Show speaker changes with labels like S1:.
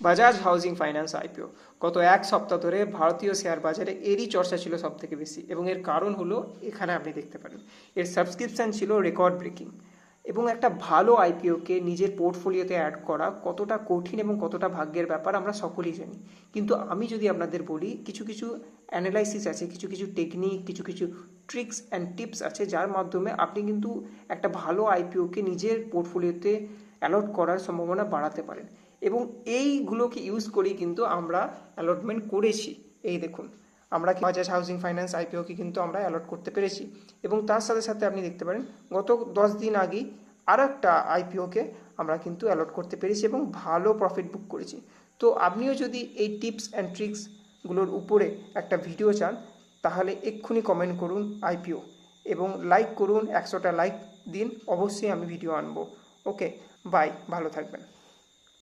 S1: Bajaj housing finance IPO গত এক সপ্তাহ ধরে ভারতীয় শেয়ার বাজারে এরই চর্চা ছিল সব থেকে বেশি এবং এর কারণ হলো এখানে আপনি দেখতে পারেন। এর সাবস্ক্রিপশন ছিল রেকর্ড ব্রেকিং এবং একটা ভালো আইপিওকে নিজের পোর্টফোলিওতে অ্যাড করা কতটা কঠিন এবং কতটা ভাগ্যের ব্যাপার আমরা সকলেই জানি। কিন্তু আমি যদি আপনাদের বলি, কিছু কিছু অ্যানালাইসিস আছে, কিছু কিছু টেকনিক কিছু কিছু ট্রিক্স অ্যান্ড টিপস আছে, যার মাধ্যমে আপনি কিন্তু একটা ভালো আইপিওকে নিজের পোর্টফোলিওতে অ্যালট করার সম্ভাবনা বাড়াতে পারেন। এবং এইগুলোকে ইউজ করেই কিন্তু আমরা অ্যালটমেন্ট করেছি। এই দেখুন, আমরা বাজাজ হাউজিং ফাইন্যান্স আইপিওকে কিন্তু আমরা অ্যালট করতে পেরেছি। এবং তার সাথে সাথে আপনি দেখতে পারেন, গত দশ দিন আগেই আর একটা আইপিওকে আমরা কিন্তু অ্যালট করতে পেরেছি এবং ভালো প্রফিট বুক করেছি। তো আপনিও যদি এই টিপস অ্যান্ড ট্রিক্সগুলোর উপরে একটা ভিডিও চান, তাহলে এক্ষুনি কমেন্ট করুন আইপিও এবং লাইক করুন, একশোটা লাইক দিন, অবশ্যই আমি ভিডিও আনব। ওকে বাই ভালো থাকবেন।